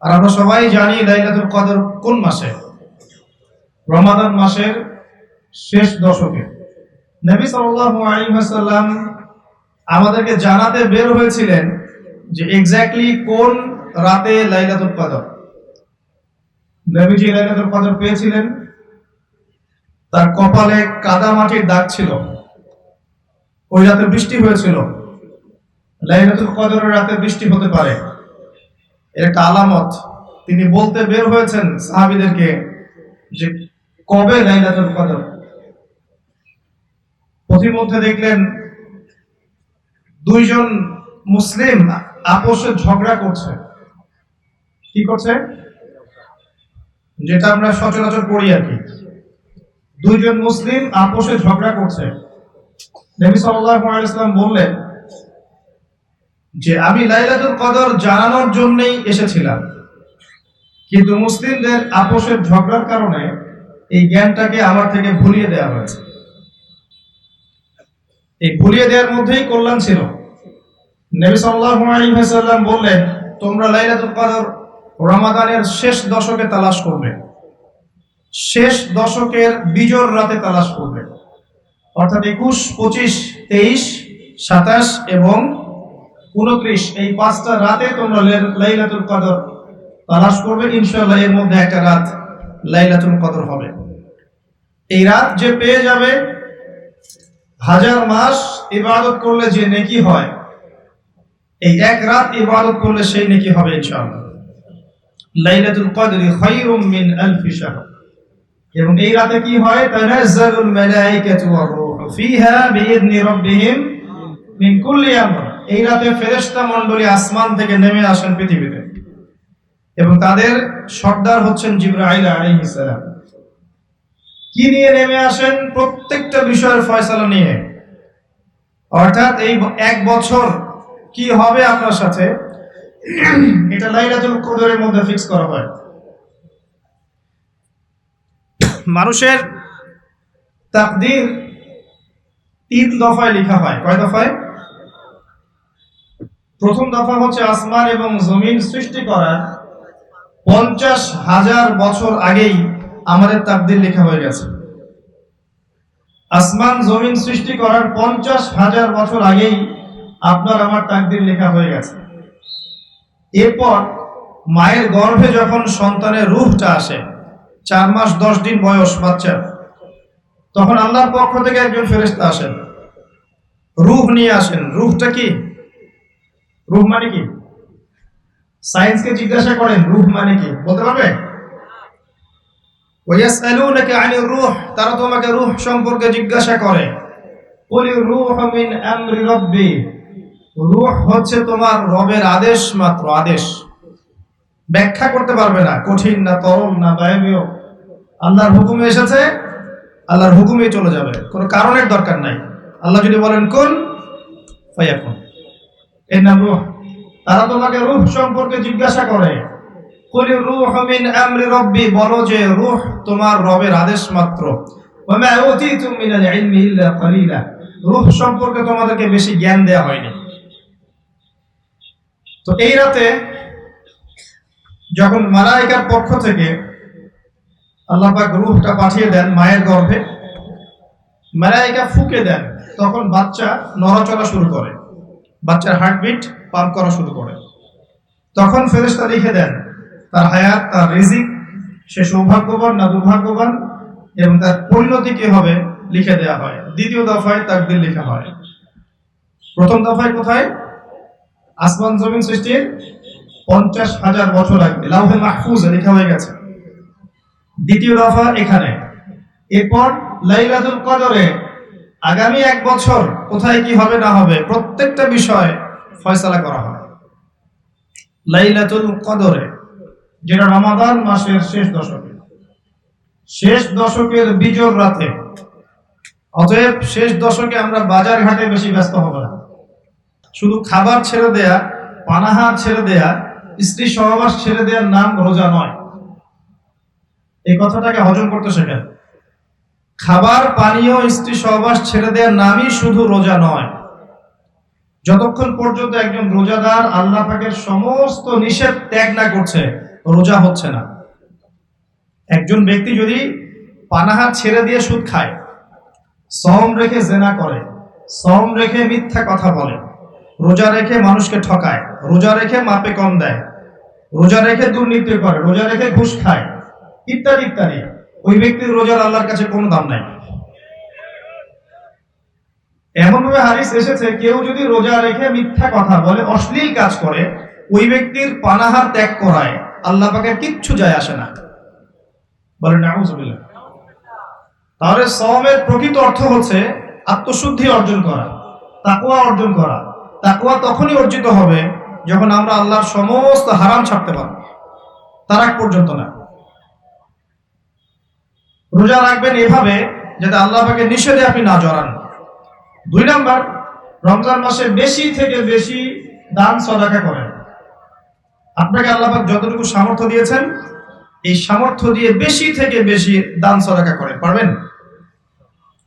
আর আমরা সবাই জানি লাইলাতুল কদর কোন মাসে? রমাদান মাসের শেষ দশকে। নবী সাল্লাল্লাহু আলাইহি ওয়াসাল্লাম আমাদেরকে জানাতে বের হয়েছিলেন যে এক্স্যাক্টলি কোন রাতে লাইলাতুল কদর। নবীজি লাইলাতুল কদর পেয়েছিলেন। তার কপালে কাদা মাটির দাগ ছিল। ওই রাতে বৃষ্টি হয়েছিল। লাইলাতুল কদরের রাতে বৃষ্টি হতে পারে। একটা আলামত। তিনি বলতে বের হয়েছেন সাহাবীদেরকে যে কবে লাইলাতুল কদর। পথিমধ্যে দেখলেন দুইজন মুসলিম আপোষে ঝগড়া করছে। কি করছে? যেটা আমরা সচরাচর পড়ি আর কি। দুইজন মুসলিম আপোষে ঝগড়া করছে। নবী সাল্লাল্লাহু আলাইহি বললেন যে আমি লাইলাতুল কদর জানানোর জন্যই এসেছিলাম। কিন্তু মুসলিমদের আপোষের ঝগড়ার কারণে এই জ্ঞানটাকে আমার থেকে ভুলিয়ে দেওয়া হয়েছে। এই ভুলিয়ে দেওয়ার মধ্যেই কল্যাণ ছিল। নবী সাল্লাল্লাহু আলাইহি ওয়াসাল্লাম বললেন, তোমরা লাইলাতুল কদর রমাদানের শেষ দশকে তালাশ করবে। শেষ দশকের বিজোর রাতে তালাশ করবে। অর্থাৎ একুশ, পঁচিশ, তেইশ, সাতাশ এবং উনত্রিশ, এই পাঁচটা রাতে তোমরা লাইলাতুল কদর তালাশ করবে, ইনশাআল্লাহ এর মধ্যে একটা রাত লাইলাতুল কদর হবে। এই রাত যে পেয়ে যাবে, হাজার মাস ইবাদত করলে যে নেকি হয়, এই এক রাত ইবাদত করলে সেই নেকি হবে ইনশাআল্লাহ। লাইলাতুল কদরি খায়রুম মিন আলফি শাহর। এবং এই রাতে কি হয়? তানাজ্জালুল মালাইকাতু ওয়ার রূহু ফিহা বিইذনি রাব্বিহিম মিন কুল্লি আমর এই রাতে ফেরেস্তা মন্ডলী আসমান থেকে নেমে আসেন পৃথিবীতে। এবং তাদের সর্দার হচ্ছেন জিবরাইল আলাইহিস সালাম। কি নিয়ে নেমে আসেন? প্রত্যেকটা বিষয়ের ফয়সালা নিয়ে। অর্থাৎ এই এক বছর কি হবে আপনার সাথে, এটা লাইলাতুল কদরের মধ্যে ফিক্স করা হয়। মানুষের তাকদির তিন দফায় লেখা হয়। কয় দফায়? প্রথম দফা হচ্ছে আসমান এবং জমিন সৃষ্টি করার পঞ্চাশ হাজার বছর আগেই আমাদের তাকদির লেখা হয়ে গেছে। আসমান, জমিন সৃষ্টি করার পঞ্চাশ হাজার বছর আগেই আপনার আমার তাকদির লেখা হয়ে গেছে। এরপর মায়ের গর্ভে যখন সন্তানের রূহটা আসে, চার মাস, দশ দিন বয়স, বাচ্চা, তখন আল্লাহর পক্ষ থেকে একজন ফেরেশতা আসেন। রূহ নিয়ে আসেন। রূহটা কি? রূহ মানে কি? সায়েন্সকে জিজ্ঞাসা করেন রূহ মানে কি? বলতে পারবে? ওয়াসআলুনাকা আনির রূহ, তারা তোমাকে রূহ সম্পর্কে জিজ্ঞাসা করে। বলি রূহ মিন আমরি রব্বি, রূহ হচ্ছে তোমার রবের আদেশ মাত্র, আদেশ। ব্যাখ্যা করতে পারবে না, কঠিন না তরল না বায়বীয় আল্লাহর হুকুমে এসেছে, আল্লাহর হুকুমে চলে যাবে, কোনো কারণের দরকার নাই। আল্লাহ যদি বলেন, কোন, ফায়াকুন। তারা তোমাকে রূহ সম্পর্কে জিজ্ঞাসা করে। রূহ মিন আমরি রব্বি, বলো যে রূহ তোমার রবের আদেশ মাত্র। উতীতুম ইলমি ইল্লা কলিলা। রূহ সম্পর্কে তোমাদেরকে বেশি জ্ঞান দেয়া হয়নি। তো এই রাতে যখন মালাইকার পক্ষ থেকে আল্লাহ পাক রূহটা পাঠিয়ে দেন মায়ের গর্ভে, মালাইকা ফুকে দেন, তখন বাচ্চা নড়াচড়া শুরু করে। বাচ্চার হার্টবিট পাম্প করা শুরু করে। তখন ফেরেশতা লিখে দেন, তার হায়াত, তার রিজিক, সে সৌভাগ্যবান না দুর্ভাগ্যবান, এবং তার পরিণতি কি হবে লিখে দেওয়া হয়। দ্বিতীয় দফায় তাকদির লেখা হয়। প্রথম দফায় কোথায়? আসমান জমিন সৃষ্টির পঞ্চাশ হাজার বছর আগে, লাউহে মাহফুজ লেখা হয়ে গেছে। দ্বিতীয় দফা এখানে। এরপর লাইলাতুল কদরে আগামী এক বছর কোথায় কি হবে না হবে, প্রত্যেকটা বিষয় ফয়সালা করা হয় লাইলাতুল কদরে, যেটা রমাদান মাসের শেষ দশকে। শেষ দশকের বিজোর রাতে, অতএব শেষ দশকে আমরা বাজার ঘাটে বেশি ব্যস্ত হব না। শুধু খাবার ছেড়ে দেয়া পানাহার ছেড়ে দেয়া, স্ত্রী সহবাস ছেড়ে দেওয়ার নাম রোজা নয়। এই কথাটাকে হজম করতে শেখেন। খাবার, পানীয়, স্ত্রী সহবাস ছেড়ে দেওয়ার নামই শুধু রোজা নয়। যতক্ষণ পর্যন্ত একজন রোজাদার আল্লাহ পাকের সমস্ত নিষেধ ত্যাগ না করছে, রোজা হচ্ছে না। একজন ব্যক্তি যদি পানাহার ছেড়ে দিয়ে সুদ খায় সম রেখে জেনা করে সম রেখে মিথ্যা কথা বলে, রোজা রেখে মানুষকে ঠকায়, রোজা রেখে মাপে কম দেয়, রোজা রেখে দুর্নীতি করে, রোজা রেখে ঘুষ খায়, ইত্যাদি ইত্যাদি। ওই ব্যক্তির রোজার আল্লাহর কাছে কোনো দাম নাই। এমন ভাবে হারিস এসেছে, কেউ যদি রোজা রেখে মিথ্যা কথা বলে, অশ্লীল কাজ করে, ওই ব্যক্তির পানাহার ত্যাগ করায়, আল্লাহ পাকের কিচ্ছু যায় আসে না। বলেন তাহলে সওমের প্রকৃত অর্থ হচ্ছে আত্মশুদ্ধি অর্জন করা, তাকওয়া অর্জন করা। তাকওয়া তখনই অর্জিত হবে যখন আমরা আল্লাহর সমস্ত হারাম ছাড়তে পারব। তার আগ পর্যন্ত না। রোজা রাখবেন এভাবে যাতে আল্লাহ পাকে নিষেধে আপনি না জড়ান। দুই নাম্বার রমজান মাসে বেশি থেকে বেশি দান সদাকা করেন। আপনাকে আল্লাহ পাক যতটুকু সামর্থ্য দিয়েছেন এই সামর্থ্য দিয়ে বেশি থেকে বেশি দান সদাকা করেন। পারবেন?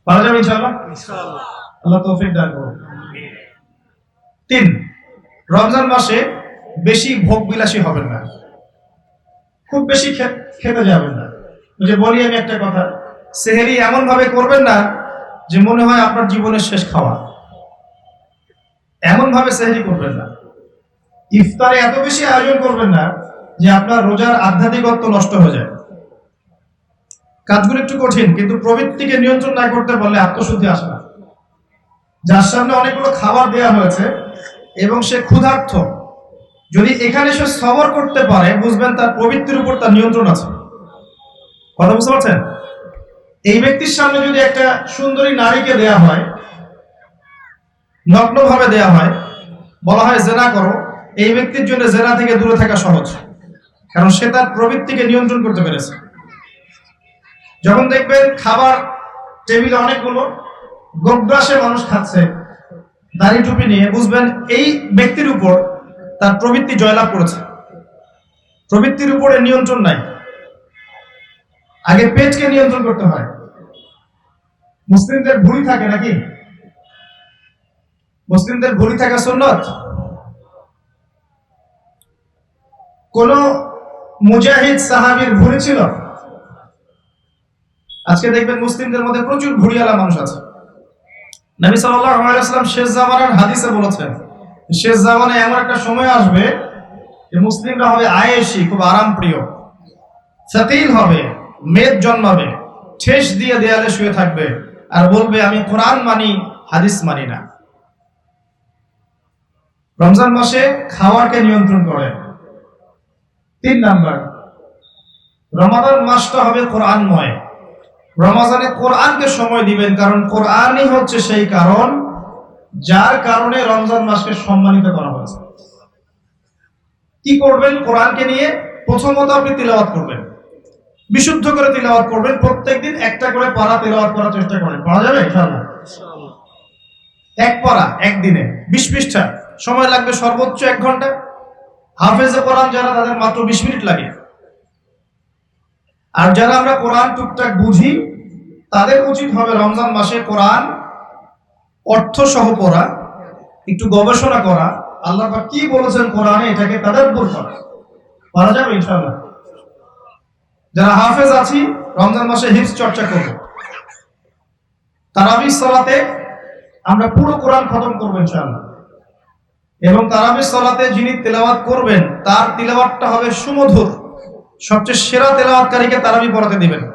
পারা যাবে ইনশাআল্লাহ? আল্লাহ তৌফিক দান করুন। তিন রমজান মাসে বেশি ভোগ বিলাসী হবেন না। খুব বেশি খেতে যাবেন না। যে বলি আমি একটা কথা, সেহেরি এমন ভাবে করবেন না যে মনে হয় আপনার জীবনের শেষ খাওয়া। এমন ভাবে সেহেরি করবেন না। ইফতারে এত বেশি আয়োজন করবেন না যে আপনার রোজার আধ্যাত্মিকত্ব নষ্ট হয়ে যায়। কাজগুলো একটু কঠিন, কিন্তু প্রবৃত্তিকে নিয়ন্ত্রণ না করতে পারলে আত্মশুদ্ধি আসে না। যার সামনে অনেকগুলো খাবার দেওয়া হয়েছে এবং সে ক্ষুধার্থ যদি এখানে সে সবর করতে পারে, বুঝবেন তার প্রবৃত্তির উপর তার নিয়ন্ত্রণ আছে। কথা বুঝতে পারছেন? এই ব্যক্তির সামনে যদি একটা সুন্দরী নারীকে দেয়া হয়, নগ্নভাবে দেয়া হয়, বলা হয় জেনা করো, এই ব্যক্তির জন্য জেনা থেকে দূরে থাকা সহজ। কারণ সে তার প্রবৃত্তিকে নিয়ন্ত্রণ করতে পেরেছে। যখন দেখবেন খাবার টেবিলে অনেকগুলো গোগ্রাসে মানুষ খাচ্ছে, দাড়ি টুপি নিয়ে, বুঝবেন এই ব্যক্তির উপর তার প্রবৃত্তি জয়লাভ করেছে। প্রবৃত্তির উপরে নিয়ন্ত্রণ নাই। আগে পেটকে নিয়ন্ত্রণ করতে হয়। মুসলিমদের ভুঁড়ি থাকে নাকি? মুসলিমদের ভুঁড়ি থাকা সুন্নত? কোন মুজাহিদ সাহাবীর ভুঁড়ি ছিল? আজকে দেখবেন মুসলিমদের মধ্যে প্রচুর ভুঁড়িওয়ালা মানুষ আছে। নবী ওয়াসাল্লাম শেষ জামানার হাদিসে বলেছেন, শেষ জামানায় এমন একটা সময় আসবে যে মুসলিমরা হবে আয়েশি, খুব আরাম প্রিয় হবে। মেদ জন্মাবে, ঠেস দিয়ে দেয়ালে শুয়ে থাকবে আর বলবে, আমি কোরআন মানি, হাদিস মানি না। রমজান মাসে খাওয়াকে নিয়ন্ত্রণ করে। তিন নাম্বার, রমাদান মাসটা হবে কোরআনময়। রমাজানে কোরআনকে সময় দিবেন, কারণ কোরআনই হচ্ছে সেই কারণ যার কারণে রমজান মাসকে সম্মানিত করা হয়েছে। কি করবেন? কোরআনকে নিয়ে প্রথমত আপনি তিলাওয়াত করবেন। বিশুদ্ধ করে তিলাওয়াত করবেন, প্রত্যেকদিন একটা করে পারা তিলাওয়াত করার চেষ্টা করেন। পারা যাবে? ইনশাআল্লাহ। এক পারা, একদিনে। বিশ পৃষ্ঠা। সময় লাগবে সর্বোচ্চ এক ঘণ্টা। হাফেজে কোরআন যারা, তাদের মাত্র বিশ মিনিট লাগে। আর যারা আমরা কোরআন, টুকটাক বুঝি, তাদের উচিত হবে রমজান মাসে কোরআন অর্থ সহ পড়া, একটু গবেষণা করা। আল্লাহ কি বলেছেন কোরআনে? এটাকে তাদের করা। পারা যাবে ইনশাআল্লাহ? যারা হাফেজ আছি, রমজান মাসে হিফজ চর্চা করব। তারাবি সালাতে আমরা পুরো কোরআন খতম করব ইনশাআল্লাহ। এবং তারাবি সালাতে যিনি তেলাওয়াত করবেন, তার তিলাওয়াতটা হবে সুমধুর। সবচেয়ে সেরা তেলাওয়াতকারীকে তারাবি পড়াতে দিবেন।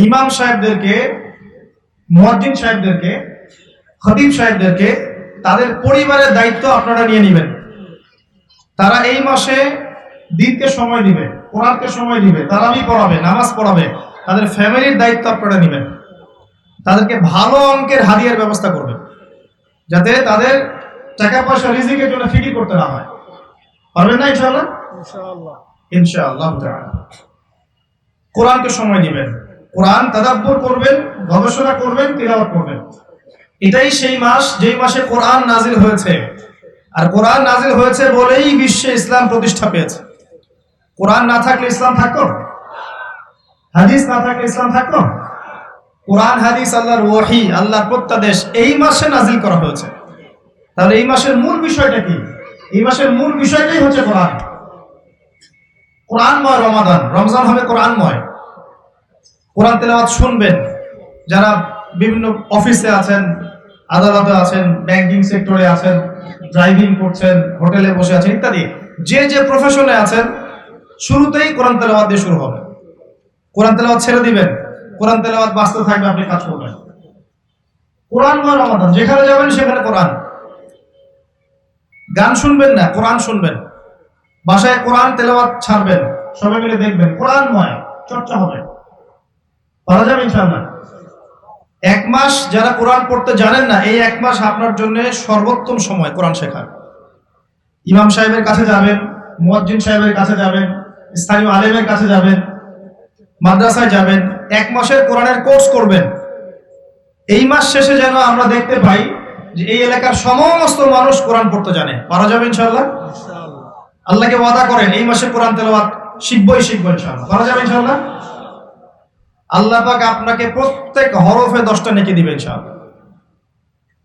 ইমাম সাহেবদেরকে, মুয়াজ্জিন সাহেবদেরকে, খতিব সাহেবদেরকে তাদের পরিবারের দায়িত্ব আপনারা নিয়ে নেবেন। তারা এই মাসে দিনকে সময় দিবে। কোরআনকে সময় দিবে তারাবি পড়াবে নামাজ পড়াবে তাদের ফ্যামিলির দায়িত্ব আপনারা নেবেন। তাদেরকে ভালো অঙ্কের হাদিয়ার ব্যবস্থা করবে যাতে তাদের টাকা পয়সা রিজিকের জন্য ফিকির করতে না হয়। পারবেন না ইনশাআল্লাহ? ইনশাআল্লাহ। কোরআনকে সময় দিবেন। কোরআন তাদাব্বর করবেন গবেষণা করবেন তিলাওয়াত করবেন। এটাই সেই মাস যেই মাসে কোরআন নাজিল হয়েছে। আর কোরআন নাজিল হয়েছে বলেই বিশ্বে ইসলাম প্রতিষ্ঠা পেয়েছে। কোরআন না থাকলে ইসলাম থাকতো? হাদিস না থাকলে ইসলাম থাকতো? কোরআন, হাদিস, আল্লাহর ওয়াহি, আল্লাহর প্রত্যাদেশ, এই মাসে নাজিল করা হয়েছে। তাহলে এই মাসের মূল বিষয়টা কি? এই মাসের মূল বিষয়টাই হচ্ছে কোরআন। কোরআনময় রমাদান। রমজান হবে কোরআনময়। কোরআন তেলাওয়াত শুনবেন। যারা বিভিন্ন অফিসে আছেন, আদালতে আছেন, ব্যাংকিং সেক্টরে আছেন, ড্রাইভিং করছেন, হোটেলে বসে আছেন ইত্যাদি, যে যে প্রফেশনে আছেন শুরুতেই কোরআন তেলাওয়াত দিয়ে শুরু হবে। কোরআন তেলাওয়াত ছেড়ে দিবেন। কোরআন তেলাওয়াত বাঁচতে থাকবে, আপনি কাজ করবেন। কোরআনময় রমাদান। যেখানে যাবেন সেখানে কোরআন। গান শুনবেন না, কোরআন শুনবেন। বাসায় কোরআন তেলাওয়াত ছাড়বেন, সবাই মিলে দেখবেন, কোরআনময়, চর্চা হবে। পারা যাবে ইনশাআল্লাহ। এক মাস যারা কোরআন পড়তে জানেন না, এই এক মাস আপনার জন্য সর্বোত্তম সময় কোরআন শেখার। ইমাম সাহেবের কাছে যাবেন, মুয়াজ্জিন সাহেবের কাছে যাবেন স্থানীয় আলেমের কাছে যাবেন মাদ্রাসায় যাবেন এক মাসের কোরআনের কোর্স করবেন। এই মাস শেষে যেন আমরা দেখতে পাই যে এই এলাকার সমস্ত মানুষ কোরআন পড়তে জানে। পারা যাবে ইনশাআল্লাহ? আল্লাহকে ওয়াদা করেন এই মাসে কোরআন তেলাওয়াত শিখবই শিখব ইনশাআল্লাহ। পারা যাবে ইনশাআল্লাহ? আল্লাহ পাক আপনাকে প্রত্যেক হরফে দশটা নেকি দিবে ইনশাআল্লাহ।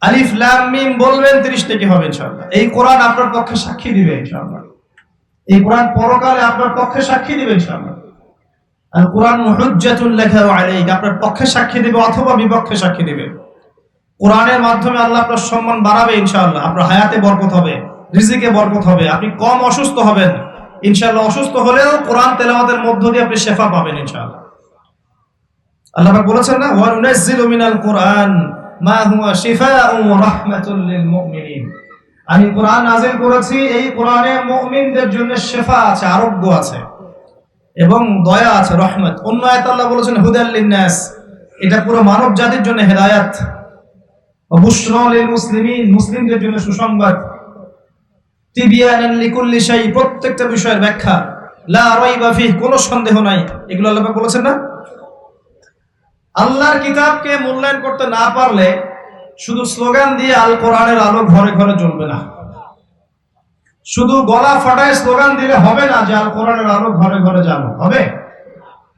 আলিফ লাম মিম বলবেন 30 নেকি হবে ইনশাআল্লাহ। এই কোরআন আপনার পক্ষে সাক্ষী দিবে ইনশাআল্লাহ। এই কোরআন পরকালে আপনার পক্ষে সাক্ষী দিবে ইনশাআল্লাহ। আর কোরআন লাকা আলাইক, আপনার পক্ষে সাক্ষী দিবে অথবা বিপক্ষে সাক্ষী দিবে। কোরআনের মাধ্যমে আল্লাহ আপনার সম্মান বাড়াবে ইনশাআল্লাহ, আপনার হায়াতে বরকত হবে, রিজিকে বরকত হবে, আপনি কম অসুস্থ হবেন, ইনশাআল্লাহ অসুস্থ হলেও কোরআন তেলাওয়াতের মধ্য দিয়ে আপনি শেফা পাবেন ইনশাআল্লাহ। আল্লাহ বলেছেন না, ওয়া নুনাজ্জিলু মিনাল কুরআন মা হুয়া শিফাউন ওয়া রাহমাতুল লিল মুমিনিন। আমি কোরআন নাযিল করেছি, এই কোরআনে মুমিনদের জন্য শেফা আছে, আরোগ্য আছে এবং দয়া আছে, রহমত। অন্য আয়াত আল্লাহ বলেছেন, হুদাল লিন্নাস। এটা পুরো মানব জাতির জন্য হেদায়াত। বুশরা লিল মুসলিমিন, মুসলিমদের জন্য সুসংবাদ। তিবিয়ানান লিকুল্লি শাই প্রত্যেকটা বিষয়ের ব্যাখ্যা। লা রাইবা ফিহ, কোনো সন্দেহ নাই। এগুলো আল্লাহ বলেছেন না? আল্লাহর কিতাবকে মূল্যায়ন করতে না পারলে শুধু স্লোগান দিয়ে আল কোরআনের আলো ঘরে ঘরে জ্বলবে না। শুধু গলা ফাটায় স্লোগান দিলে হবে না যে আল কোরআনের আলো ঘরে ঘরে যাব হবে?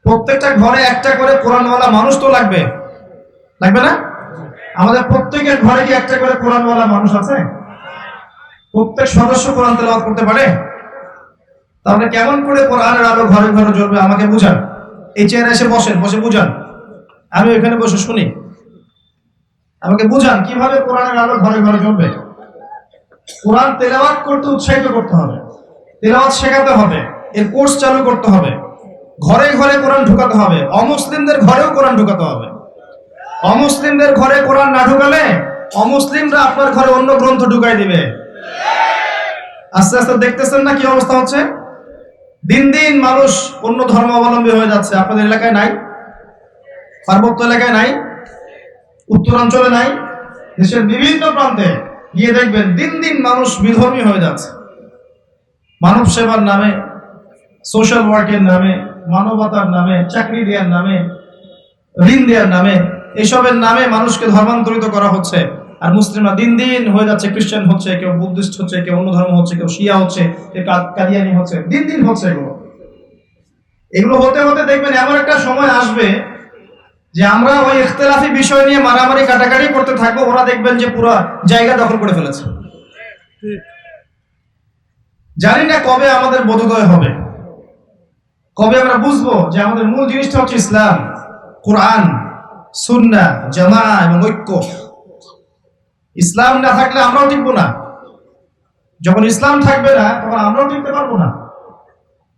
প্রত্যেকটা ঘরে একটা করে কোরআনওয়ালা মানুষ তো লাগবে। লাগবে না? আমাদের প্রত্যেকের ঘরে কি একটা করে কোরআনওয়ালা মানুষ আছে? প্রত্যেক সদস্য কোরআন তেলাওয়াত করতে পারে? তাহলে কেমন করে কোরআনের আলো ঘরে ঘরে জ্বলবে আমাকে বুঝান। এই চেয়ারে এসে বসেন, বসে বুঝান। আমি ওইখানে বসে শুনি। আমাকে বুঝান, কীভাবে কোরআনের আলো ঘরে ঘরে জ্বলবে? কোরআন তেলাওয়াত করতে উৎসাহিত করতে হবে। তেলাওয়াত শেখাতে হবে, এর কোর্স চালু করতে হবে। ঘরে ঘরে কোরআন ঢুকাতে হবে, অমুসলিমদের ঘরেও কোরআন ঢুকাতে হবে। অমুসলিমদের ঘরে কোরআন না ঢুকালে অমুসলিমরা আপনার ঘরে অন্য গ্রন্থ ঢুকাই দিবে। আস্তে আস্তে দেখতেছেন না কি অবস্থা হচ্ছে? দিন দিন মানুষ অন্য ধর্মাবলম্বী হয়ে যাচ্ছে। আপনাদের এলাকায় নাই? পার্বত্য এলাকায় নাই? উত্তরাঞ্চলে নাই, দেশের বিভিন্ন প্রান্তে গিয়ে দেখবেন দিন দিন মানুষ বিধর্মী হয়ে যাচ্ছে। মানব সেবার নামে সোশ্যাল ওয়ার্কের নামে, মানবতার নামে, চাকরি দেওয়ার নামে, ঋণ দেওয়ার নামে, এসবের নামে মানুষকে ধর্মান্তরিত করা হচ্ছে। আর মুসলিমরা দিন দিন হয়ে যাচ্ছে, খ্রিস্টান হচ্ছে, কেউ বুদ্ধিস্ট হচ্ছে, কেউ অন্য ধর্ম হচ্ছে, কেউ শিয়া হচ্ছে, কেউ কাদিয়ানি হচ্ছে, দিন দিন হচ্ছে এগুলো। এগুলো হতে হতে দেখবেন এমন একটা সময় আসবে যে আমরা ওই ইখতলাফি বিষয় নিয়ে মারামারি, কাটাকাটি করতে থাকব, ওরা দেখবেন যে পুরো জায়গা দখল করে ফেলেছে। জানি না কবে আমাদের বোধোদয় হবে। কবে আমরা বুঝব যে আমাদের মূল জিনিসটা হচ্ছে ইসলাম, কোরআন, সুন্না জামা এবং ঐক্য। ইসলাম না থাকলে আমরাও টিকবো না। যখন ইসলাম থাকবে না, তখন আমরাও টিকতে পারব না।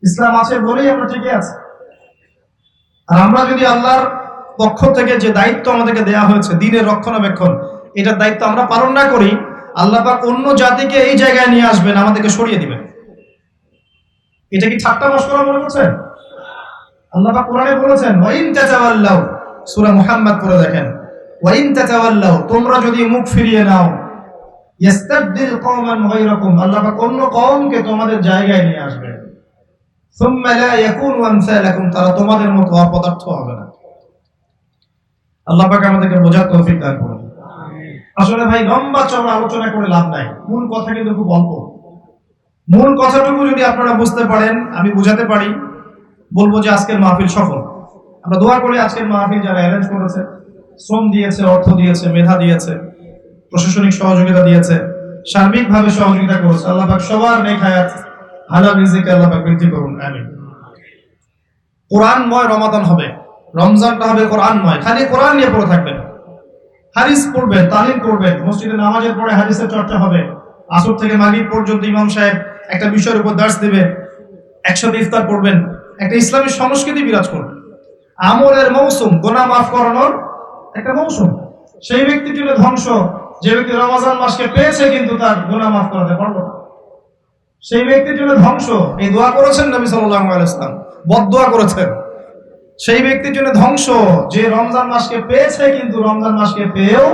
ইসলাম আছে বলেই আমরা টিকে আছি। আর আমরা যদি আল্লাহর পক্ষ থেকে যে দায়িত্ব আমাদেরকে দেয়া হয়েছে, দিনের রক্ষণাবেক্ষণ এটার দায়িত্ব আমরা পালন না করি আল্লাপাক অন্য জাতিকে এই জায়গায় নিয়ে আসবেন, আমাদেরকে সরিয়ে দিবেন। এটা কি ঠাট্টা মস্করা মনে করছেন আল্লাপাক কোরআনে বলেছেন, ওয়াইন তাতাওয়াল্লাউ সূরা মুহাম্মদ পড়ে দেখেন, ওয়াইন তাতাওয়াল্লাউ তোমরা যদি মুখ ফিরিয়ে নাও ইস্তাবদিল কওমান গায়রাকুম আল্লাহ অন্য কওমকে তোমাদের জায়গায় নিয়ে আসবেন। সুম্মা লা ইয়াকুনু আমসালাকুম তারা তোমাদের মতো অপদার্থ হবে না। আল্লাহ পাক আমাদেরকে বোঝার তৌফিক দান করুন। আসলে ভাই লম্বা চড়া আলোচনা করে লাভ নাই। মূল কথা কিন্তু খুব অল্প। মূল কথাটুকু যদি আপনারা বুঝতে পারেন আমি বুঝাতে পারি। বলব যে আজকের মাহফিল সফল। আমরা দোয়া করি আজকের মাহফিল যারা অ্যারেঞ্জ করেছে শ্রম দিয়েছে অর্থ দিয়েছে মেধা দিয়েছে প্রশাসনিক সহযোগিতা দিয়েছে সার্বিকভাবে সহযোগিতা করেছে আল্লাহ পাক সবার নেক হায়াত হালাল রিজিকে আল্লাহ পাক বৃদ্ধি করুন। আমিন। কোরআনময় রমাদান হবে। রমজানটা হবে কোরআনময় খালি কোরআন নিয়ে পড়ে থাকবেন। হাদিস পড়বেন, তালিম করবেন মসজিদে নামাজের পরে হাদিসের চর্চা হবে। আসর থেকে মাগরিব পর্যন্ত ইমাম সাহেব একটা বিষয়ের উপর দাস দেবে একসাথে ইফতার করবেন। একটা ইসলামী সংস্কৃতি বিরাজ করবে। আমলের মৌসুম, গোনা মাফ করানোর একটা মৌসুম। সেই ব্যক্তির জন্য ধ্বংস। যে ব্যক্তি রমাজান মাসকে পেয়েছে কিন্তু তার গোনা মাফ করাতে পারল না। সেই ব্যক্তির জন্য ধ্বংস। এই দোয়া করেছেন নবী সাল্লাম বদদোয়া করেছেন। সেই ব্যক্তির জন্য ধ্বংস। যে রমজান মাসকে পেয়েছে কিন্তু রমজান মাসকে পেয়েও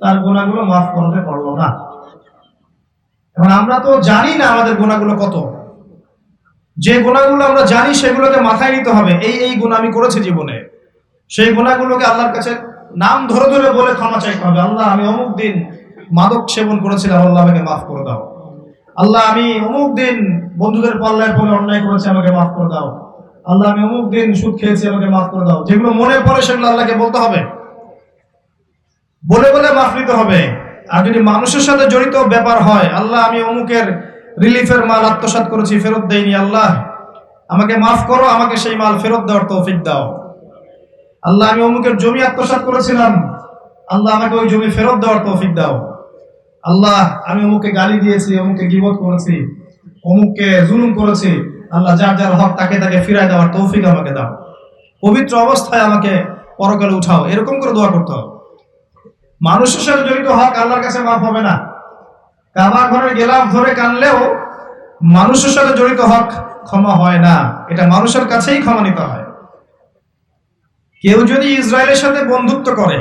তার গুণাগুলো মাফ করতে পারল না। এখন আমরা তো জানি না আমাদের গুণাগুলো কত। যে গুণাগুলো আমরা জানি সেগুলোকে মাথায় নিতে হবে। এই এই গুণ আমি করেছি জীবনে। সেই গুণাগুলোকে আল্লাহর কাছে নাম ধরে ধরে বলে ক্ষমা চাইতে হবে। আল্লাহ, আমি অমুক দিন মাদক সেবন করেছিলাম, আল্লাহ আমাকে মাফ করে দাও। আল্লাহ, আমি অমুক দিন বন্ধুদের পাল্লায় পরে অন্যায় করেছি, আমাকে মাফ করে দাও। আল্লাহ আমি অমুক দিন সুদ খেয়েছি, আমাকে মাফ করে দাও। যেগুলো মনে পড়ে সেগুলো আল্লাহকে বলতে হবে। বলে বলে মাফ নিতে হবে। আর যদি মানুষের সাথে জড়িত ব্যাপার হয়, আল্লাহ আমি অমুকের রিলিফের মাল আত্মসাৎ করেছি, ফেরত দেইনি, আল্লাহ। আমাকে মাফ করো, আমাকে সেই মাল ফেরত দেওয়ার তৌফিক দাও। আল্লাহ আমি অমুকের জমি আত্মসাৎ করেছিলাম, আল্লাহ আমাকে ওই জমি ফেরত দেওয়ার তৌফিক দাও। আল্লাহ, আমি অমুকে গালি দিয়েছি অমুকে গিবত করেছি, অমুককে জুলুম করেছি আল্লাহ যার যার হক তাকে তাকে ফিরায় দেওয়ার তৌফিক আমাকে দাও। পবিত্র অবস্থায় আমাকে পরকালে উঠাও। এরকম করে দোয়া করতে হবে। মানুষের সাথে জড়িত হক আল্লাহর কাছে মাফ হবে না। কাবা ঘরের গেলাফ ধরে কানলেও মানুষের সাথে জড়িত হক ক্ষমা হয় না। এটা মানুষের কাছেই ক্ষমা নিতে হয়। কেউ যদি ইসরায়েলের সাথে বন্ধুত্ব করে,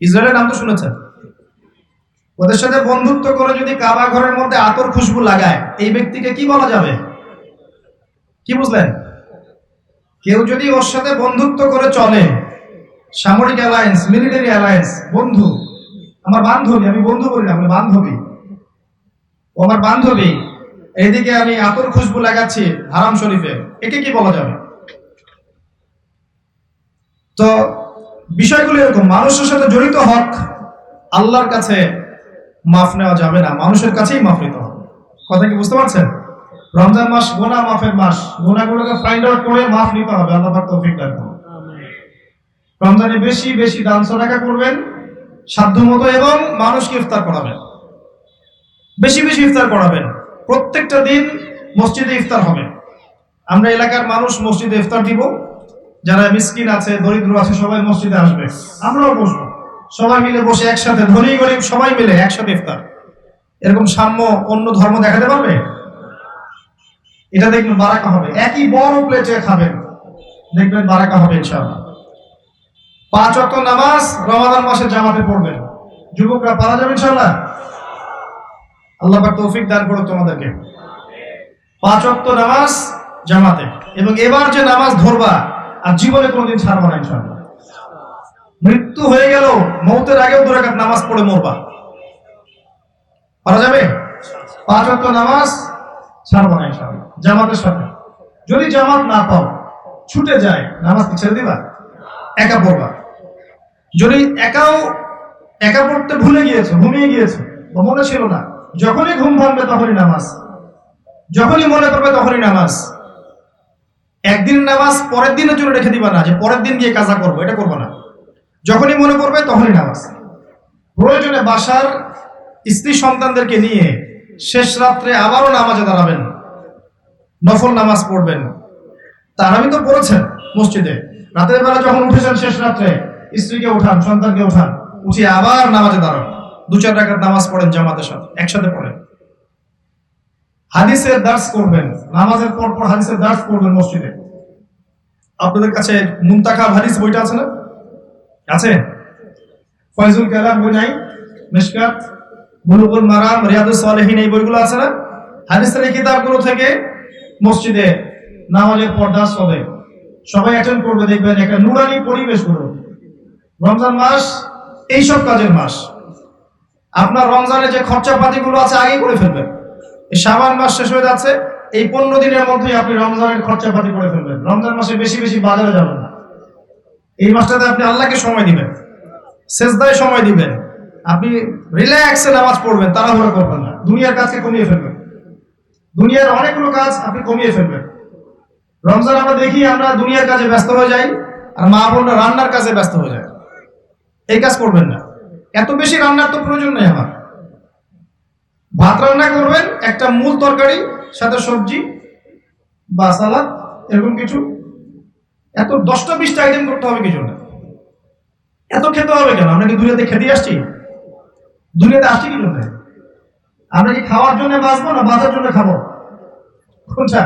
ইসরায়েলের নাম তো শুনেছেন? ওদের সাথে বন্ধুত্ব করে যদি কাবা ঘরের মধ্যে আতর খুশবু লাগায়, এই ব্যক্তিকে কি বলা যাবে? কি বুঝলেন? কেউ যদি ওর সাথে বন্ধুত্ব করে চলে, সামরিক অ্যালায়েন্স মিলিটারি অ্যালায়েন্স বন্ধু, আমার বান্ধবী, আমি বন্ধু বলি আমি বান্ধবী। ও আমার বান্ধবী এইদিকে আমি আতর খুশবু লাগাচ্ছি হারাম শরীফে। একে কি বলা যাবে? তো বিষয়গুলো এরকম, মানুষের সাথে জড়িত হক আল্লাহর কাছে মাফ নেওয়া যাবে না, মানুষের কাছেই মাফ নিতে হবে। কথা কি বুঝতে পারছেন? রমজান মাস গোনা মাফের মাস গোনাগুলোকে ফাইন্ড আউট করে মাফ নিতে হবে আল্লাহ পাক তৌফিক দান করুন। রমজানে বেশি বেশি দান সদাকা করবেন সাধ্যমতো এবং মানুষকে ইফতার করাবেন। বেশি বেশি ইফতার করাবেন। প্রত্যেকটা দিন মসজিদে ইফতার হবে। আমরা এলাকার মানুষ মসজিদে ইফতার দিব। যারা মিসকিন আছে দরিদ্র আছে সবাই মসজিদে আসবে। আমরাও বসবো। সবাই মিলে বসে একসাথে ধনী গরিব সবাই মিলে একসাথে ইফতার। এরকম সাম্য অন্য ধর্ম দেখাতে পারবে? এটা দেখবেন বারাকা হবে। একই বড় প্লেটে খাবেন। দেখবেন বারাকা হবে ইনশাআল্লাহ। পাঁচ অক্ট নামাজ, রমাদান মাসে জামাতে পড়বেন। যুবকরা পারা যাবে ইনশাআল্লাহ? আল্লাহ পাক তৌফিক দান করো তোমাদেরকে। পাঁচ অক্ট নামাজ, জামাতে। এবং এবার যে নামাজ ধরবা, আর জীবনে কোনোদিন ছাড়বা না ইনশাআল্লাহ। মৃত্যু হয়ে গেল, মৌতের আগেও দু রাকাত নামাজ পড়ে মরবা। পারা যাবে? পাঁচ অক্ট নামাজ ছাড়বা না ইনশাআল্লাহ জামাতের সাথে। যদি জামাত না পাও, ছুটে যায়, নামাজ কি ছেড়ে দিবা? একা পড়বা। যদি একাও, একা পড়তে ভুলে গিয়েছো, ঘুমিয়ে গিয়েছো, বা মনে ছিল না, যখনই ঘুম ভাঙবে তখনই নামাজ। যখনই মনে করবে তখনই নামাজ। একদিন নামাজ পরের দিনের জন্য রেখে দিবা না, যে পরের দিন গিয়ে কাজা করব, এটা করব না। যখনই মনে করবে তখনই নামাজ। প্রয়োজনে বাসার স্ত্রী সন্তানদেরকে নিয়ে শেষ রাত্রে আবারও নামাজে দাঁড়াবেন। নফল নামাজ পড়বেন। তারাবি তো পড়েছেন মসজিদে। রাতের বেলা যখন উঠেছেন শেষ রাত্রে, স্ত্রীকে উঠান, সন্তানকে উঠান, উঠিয়ে আবার নামাজে দাঁড়ান। দু চার টাকার নামাজ পড়েন জামাতের সাথে, একসাথে পড়েন। হাদিসের দার্স করবেন, নামাজের পর পর হাদিসের দার্স করবেন মসজিদে। আপনাদের কাছে মুন্তাখা হাদিস বইটা আছে না? আছে? ফয়জুল কালাম বই নাই? মিশকাত বুলুগুল মারাম, রিয়াদুস সালেহিন এই বইগুলো আছে না? হাদিসের এই কিতাবগুলো থেকে মসজিদে নামাজের পর দাস হবে সবাই অ্যাটেন্ড করবে, দেখবেন একটা নুরানি পরিবেশ করবে রমজান মাস এইসব কাজের মাস। আপনার রমজানের যে খরচাপাতিগুলো আছে আগেই করে ফেলবেন। এই সাবান মাস শেষ হয়ে যাচ্ছে, এই পনেরো দিনের মধ্যেই আপনি রমজানের খরচাপাতি করে ফেলবেন। রমজান মাসে বেশি বেশি বাজারে যাবেন না। এই মাসটাতে আপনি আল্লাহকে সময় দিবেন, সেজদায় সময় দিবেন। আপনি রিল্যাক্সে নামাজ পড়বেন, তাড়াহুড়ো করবেন না। দুনিয়ার কাজকে কমিয়ে ফেলবেন। দুনিয়ার অনেকগুলো কাজ আপনি কমিয়ে ফেলবেন। রমজান আমরা দেখি, আমরা দুনিয়ার কাজে ব্যস্ত হয়ে যাই, আর মা বোনরা রান্নার কাজে ব্যস্ত হয়ে যায়। এই কাজ করবেন না। এত বেশি রান্নার তো প্রয়োজন নেই আমার। ভাত রান্না করবেন, একটা মূল তরকারি, সাথে সবজি, বা সালাদ, এরকম কিছু। এত দশটা বিশটা আইটেম করতে হবে কিছু না। এত খেতে হবে কেন? আমরা কি দুনিয়াতে খেতে আসছি? দুনিয়াতে আসছি কি জন্য আমরা কি খাওয়ার জন্য বাঁচবো না বাঁচার জন্য খাব? কোনটা?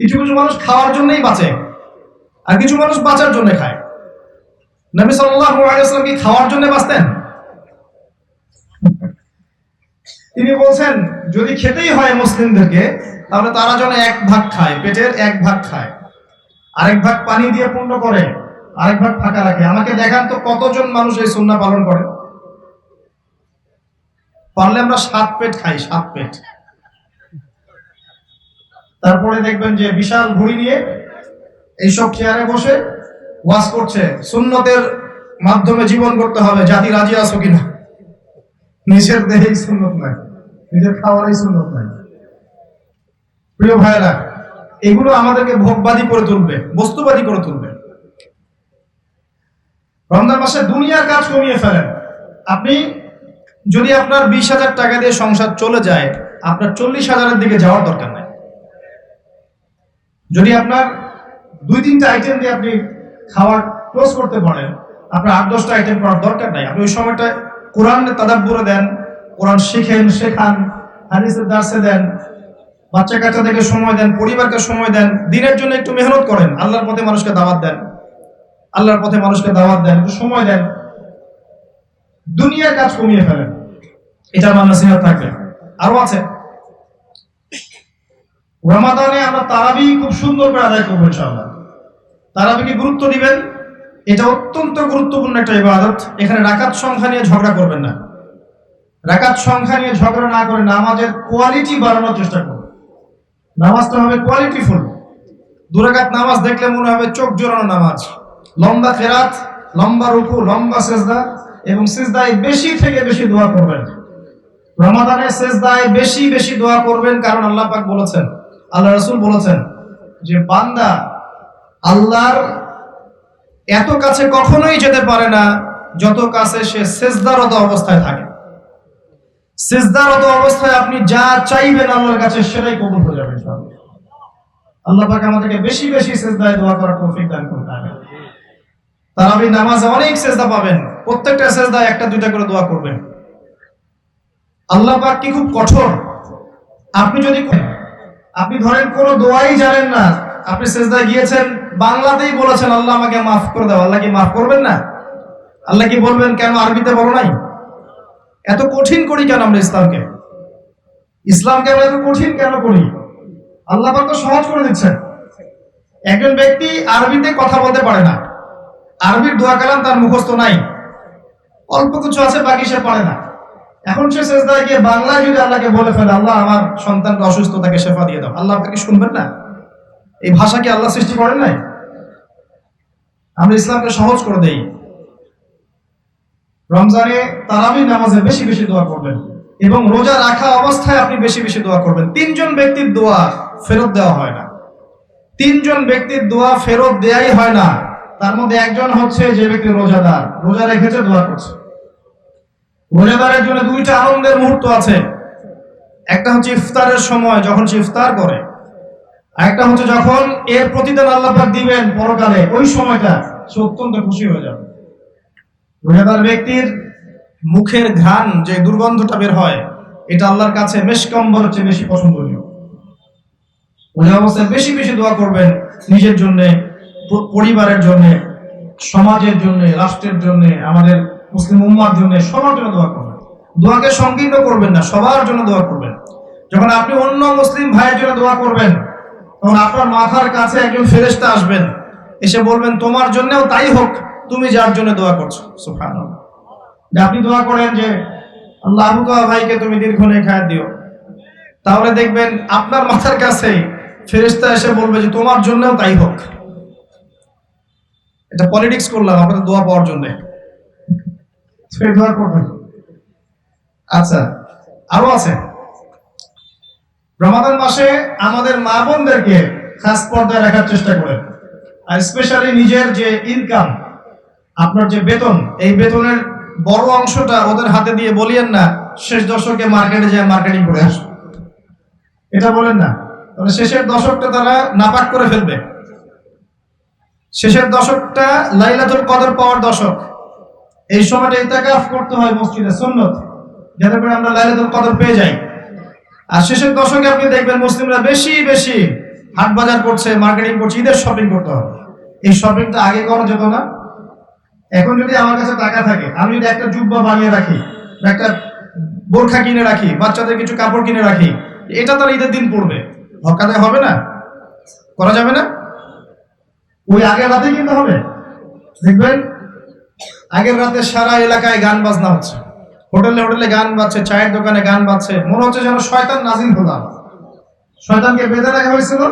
কিছু কিছু মানুষ খাওয়ার জন্যই বাঁচে আর কিছু মানুষ বাঁচার জন্য খায়। নবী ওয়াসাল্লাম কি খাওয়ার জন্য বাঁচতেন? তিনি বলছেন, যদি খেতেই হয় মুসলিমদেরকে, তাহলে তারা যেন এক ভাগ খায়, পেটের এক ভাগ খায়। আরেক ভাগ পানি দিয়ে পূর্ণ করে, আরেক ভাগ ফাঁকা রাখে। আমাকে দেখান তো কতজন মানুষ এই সুন্নাহ পালন করে? পারলে আমরা সাত পেট খাই, সাত পেট। তারপরে দেখবেন যে বিশাল ঘুড়ি নিয়ে এইসব চেয়ারে বসে ওয়াজ করছে। সুন্নতের মাধ্যমে জীবন করতে হবে, জাতি রাজি আছো কিনা? নিজের দেহেই সুন্নত নাই। নিজের খাওয়ারই সুন্নত নাই। প্রিয় ভাইরা এগুলো আমাদেরকে ভোগবাদী করে তুলবে, বস্তুবাদী করে তুলবে। রমজান মাসে দুনিয়ার কাজ কমিয়ে ফেলেন। আপনি যদি আপনার বিশ হাজার টাকা দিয়ে সংসার চলে যায়, আপনার চল্লিশ হাজারের দিকে যাওয়ার দরকার নাই। যদি আপনার দুই তিনটা আইটেম দিয়ে আপনি খাওয়ার ক্লোজ করতে পারেন, আপনার আট দশটা আইটেম করার দরকার নাই। আপনি ওই সময়টা কোরআন তাদাব্বুরে দেন, কোরআন শিখেন, শেখান, হাদিসের দার্সে দেন বাচ্চা কাচ্চাদেরকে সময় দেন, পরিবারকে সময় দেন, দিনের জন্য একটু মেহনত করেন, আল্লাহর পথে মানুষকে দাওয়াত দেন, আল্লাহর পথে মানুষকে দাওয়াত দেন, একটু সময় দেন দুনিয়ার কাজ কমিয়ে ফেলেন। এটা আমার নসিহত থাকবে। আরও আছে। রমাদানে আমরা তারাবি খুব সুন্দর করে আদায় করব, ইনশাআল্লাহ। তারাবিকে গুরুত্ব দিবেন। এটা অত্যন্ত গুরুত্বপূর্ণ একটা ইবাদত। এখানে রাকাত সংখ্যা নিয়ে ঝগড়া করবেন না। রাকাত সংখ্যা নিয়ে ঝগড়া না করে নামাজের কোয়ালিটি বাড়ানোর চেষ্টা করুন। নামাজটা হবে কোয়ালিটিফুল দুরাকাত নামাজ দেখলে মনে হবে চোখ জোরানো নামাজ। লম্বা ফেরাত লম্বা রুকু, লম্বা সেজদা। এবং সেজদায় বেশি থেকে বেশি দোয়া করবেন। রমাদানে সেজদায় বেশি বেশি দোয়া করবেন কারণ আল্লাহ পাক বলেছেন, আল্লাহ রাসূল বলেছেন যে বান্দা আল্লাহর এত কাছে কখনোই যেতে পারে না যত কাছে সে সেজদারত অবস্থায় থাকে। সেজদারত অবস্থায় আপনি যা চাইবেন আল্লাহর কাছে সেটাই কবুল হয়ে যাবে আল্লাহ পাক আমাদেরকে বেশি বেশি সেজদায় দোয়া করার তৌফিক দান করুন তারাবি নামাজে অনেক সেজদা পাবেন। প্রত্যেকটা সেজদায় একটা, দুইটা করে দোয়া করবেন। আল্লাহ পাক কি খুব কঠোর। আপনি যদি আপনি ধরেন কোনো দোয়াই জানেন না, আপনি সেজদায় গিয়েছেন, বাংলাতেই বলেছেন, আল্লাহ আমাকে মাফ করে দাও। আল্লাহ কি মাফ করবেন না? আল্লাহ কি বলবেন, কেন আরবিতে বলো নাই? এত কঠিন করি কেন আমরা ইসলামকে? ইসলামকে আমরা এত কঠিন কেন করি? আল্লাহ পাক তো সহজ করে দিচ্ছেন। একজন ব্যক্তি আরবিতে কথা বলতে পারে না। আরবির দোয়া কালাম তার মুখস্থ নাই। অল্প কিছু আছে, বাকি সে পারে না। এখন সে শেষদায় গিয়ে বাংলায় যদি আল্লাহকে বলে ফেলে, আল্লাহ আমার সন্তানকে অসুস্থ, তাকে দিয়ে দাও। আল্লাহ আপনাকে শুনবেন না? এই ভাষা কি আল্লাহ সৃষ্টি করেন নাই? আমরা ইসলামকে সহজ করে দেই। রমজানে তারাবি নামাজে বেশি বেশি দোয়া করবেন এবং রোজা রাখা অবস্থায় আপনি বেশি বেশি দোয়া করবেন। তিনজন ব্যক্তির দোয়া ফেরত দেওয়া হয় না। তিনজন ব্যক্তির দোয়া ফেরত দেয়াই হয় না। তার মধ্যে একজন হচ্ছে যে ব্যক্তি রোজাদার। রোজা রেখেছে, দোয়া করছে। রোজাদারের জন্য দুইটা আনন্দের মুহূর্ত আছে। একটা হচ্ছে ইফতারের সময়, যখন সে ইফতার করে। একটা হচ্ছে যখন এর প্রতিদান আল্লাহ পাক দিবেন পরকালে, ওই সময়টা সে অত্যন্ত খুশি হয়ে যাবে। রোজাদার ব্যক্তির মুখের ঘ্রাণ, যে দুর্গন্ধটা বের হয়, এটা আল্লাহর কাছে বেশ মেশকম্বর চেয়ে বেশি পছন্দনীয়। ওই অবস্থায় বেশি বেশি দোয়া করবেন নিজের জন্য, পরিবারের জন্য, সমাজের জন্য, রাষ্ট্রের জন্য, আমাদের মুসলিম উম্মার জন্য সবার জন্য দোয়া করবেন। দোয়াকে সংকীর্ণ করবেন না, সবার জন্য দোয়া করবেন। যখন আপনি অন্য মুসলিম ভাইয়ের জন্য দোয়া করবেন, তখন আপনার মাথার কাছে একজন ফেরেস্তা আসবেন। এসে বলবেন, তোমার জন্যও তাই হোক, তুমি যার জন্য দোয়া করছ। যে আপনি দোয়া করেন যে, আল্লাহ ভাইকে তুমি দীর্ঘ খায় দিও। তাহলে দেখবেন আপনার মাথার কাছেই ফেরেস্তা এসে বলবে যে, তোমার জন্যও তাই হোক। এটা পলিটিক্স করলাম, আপনাদের দোয়া পাওয়ার জন্য। দোয়া করবেন আচ্ছা আরও আছে। রমাদান মাসে আমাদের মা বোনদেরকে খাস পর্দায় রাখার চেষ্টা করেন। আর স্পেশালি নিজের যে ইনকাম আপনার যে বেতন, এই বেতনের বড় অংশটা ওদের হাতে দিয়ে বলিয়েন না, শেষ দশকে মার্কেটে যায়, মার্কেটিং করে আসো। এটা বলেন না। তাহলে শেষের দশকটা তারা নাপাক করে ফেলবে। শেষের দশকটা লাইলাতুল কদর পাওয়ার দশক। এই সময়টা ইতাকাফ করতে হয় মসজিদে, সুন্নত। যাতে করে আমরা লাইলাতুল কদর পেয়ে যাই। আর শেষের দশকে আপনি দেখবেন মুসলিমরা বেশি বেশি হাট বাজার করছে, মার্কেটিং করছে, ঈদের শপিং করতে হবে। এই শপিংটা আগে করা যেত না। এখন যদি আমার কাছে টাকা থাকে, আমি যদি একটা জুব্বা বানিয়ে রাখি, একটা বোরখা কিনে রাখি, বাচ্চাদের কিছু কাপড় কিনে রাখি, এটা তার ঈদের দিন পড়বে। হকাতে হবে না? করা যাবে না? ওই আগের রাতে কিনতে হবে। দেখবেন আগের রাতে সারা এলাকায় গান বাজনা হচ্ছে। হোটেলে হোটেলে গান বাজছে, চায়ের দোকানে গান বাজছে। মনে হচ্ছে যেন শয়তান নাজিল খোলা শয়তানকে বেঁধে রাখা হয়েছিল,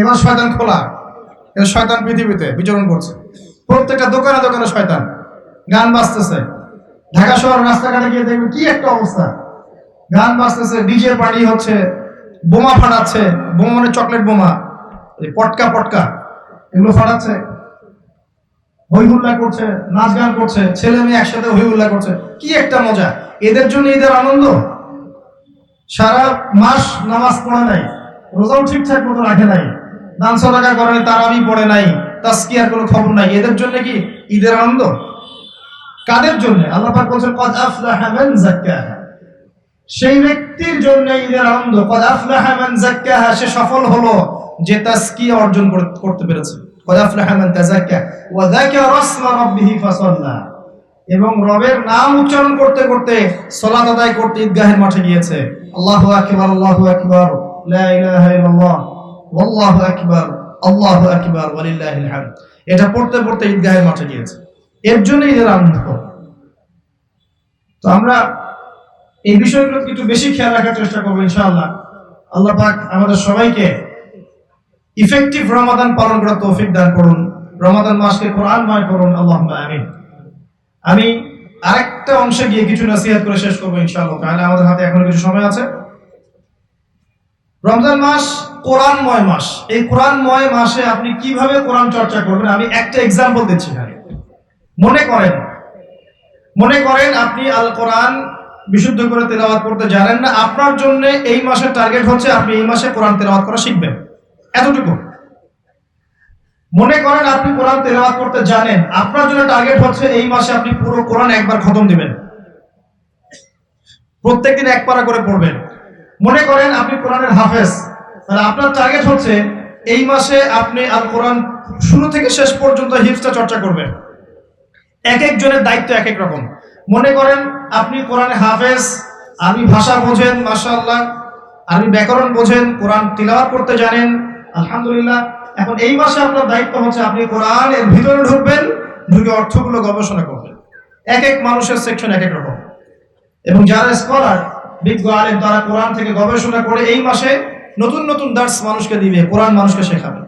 এবার শয়তান খোলা। এবার শয়তান পৃথিবীতে বিচরণ করছে। প্রত্যেকটা দোকানে দোকানে শয়তান। গান বাজতেছে। ঢাকা শহর রাস্তাঘাটে গিয়ে দেখবেন কি একটা অবস্থা। গান বাজতেছে, ডিজে পার্টি হচ্ছে, বোমা ফাটাচ্ছে, বোমা মানে চকলেট বোমা। পটকা পটকা। এগুলো ফাটাচ্ছে। হই হুল্লা করছে নাচ গান করছে, ছেলে মেয়ে একসাথে হই হুল্লা করছে। কি একটা মজা। এদের জন্য ঈদের আনন্দ। সারা মাস নামাজ পড়ে নাই, রোজাও ঠিকঠাক মতো রাখে নাই, দান সদাকা করে তারাবি পড়ে নাই তাস্কিয়ার কোনো খবর নাই। এদের জন্য কি ঈদের আনন্দ? কাদের জন্য? আল্লাহ পাক বলছেন, কদ আফলাহা মান যাক্কাহা। সেই ব্যক্তির জন্য ঈদের আনন্দ। কদ আফলাহা মান যাক্কাহা, সে সফল হলো যে তাসকিয়া অর্জন করে- করতে পেরেছে। এবং রবের নাম উচ্চারণ করতে করতে সালাত আদায় করতে ঈদগাহের মাঠে গিয়েছে। আল্লাহু আকবার, আল্লাহু এটা পড়তে পড়তে ঈদগাহের মাঠে গিয়েছে। এর জন্য ঈদের আনন্দ তো আমরা এই বিষয়গুলো একটু বেশি খেয়াল রাখার চেষ্টা করব ইনশাআল্লাহ। আল্লাহ পাক আমাদের সবাইকে ইফেক্টিভ রমাদান পালন করার তৌফিক দান করুন। রমাদান মাসকে কোরআনময় করুন আল্লাহ আমিন। আমি আরেকটা অংশে গিয়ে কিছু নসিহত করে শেষ করব ইনশাআল্লাহ তাহলে আমাদের হাতে এখনও কিছু সময় আছে। রমজান মাস কোরআনময় মাস। এই কোরআনময় মাসে আপনি কীভাবে কোরআন চর্চা করবেন? আমি একটা এক্সাম্পল দিচ্ছি মনে করেন মনে করেন আপনি আল কোরআন বিশুদ্ধ করে তেলাওয়াত করতে জানেন না। আপনার জন্য এই মাসের টার্গেট হচ্ছে আপনি এই মাসে কোরআন তেলাওয়াত করা শিখবেন। এতটুকু। মনে করেন আপনি কোরআন তেলাওয়াত করতে জানেন, আপনার জন্য টার্গেট হচ্ছে এই মাসে আপনি পুরো কোরআন একবার খতম দিবেন। প্রত্যেকদিন এক পারা করে পড়বেন। মনে করেন আপনি কোরআনের হাফেজ, তাহলে আপনার টার্গেট হচ্ছে এই মাসে আপনি আল কোরআন শুরু থেকে শেষ পর্যন্ত হিফসটা চর্চা করবেন। এক একজনের দায়িত্ব এক এক রকম। মনে করেন আপনি কোরআনে হাফেজ, আরবি ভাষা বোঝেন, মাশাআল্লাহ, আরবি ব্যাকরণ বোঝেন, কোরআন তিলাওয়াত করতে জানেন আলহামদুলিল্লাহ, এখন এই মাসে আপনার দায়িত্ব হচ্ছে আপনি কোরআন এর ভিতরে ঢুকবেন, ঢুকে অর্থগুলো গবেষণা করবেন। এক এক মানুষের সেকশন এক এক রকম। এবং যারা স্কলার বিজ্ঞ আলেম, তারা কোরআন থেকে গবেষণা করে এই মাসে নতুন নতুন দার্স মানুষকে দিবে, কোরআন মানুষকে শেখাবে।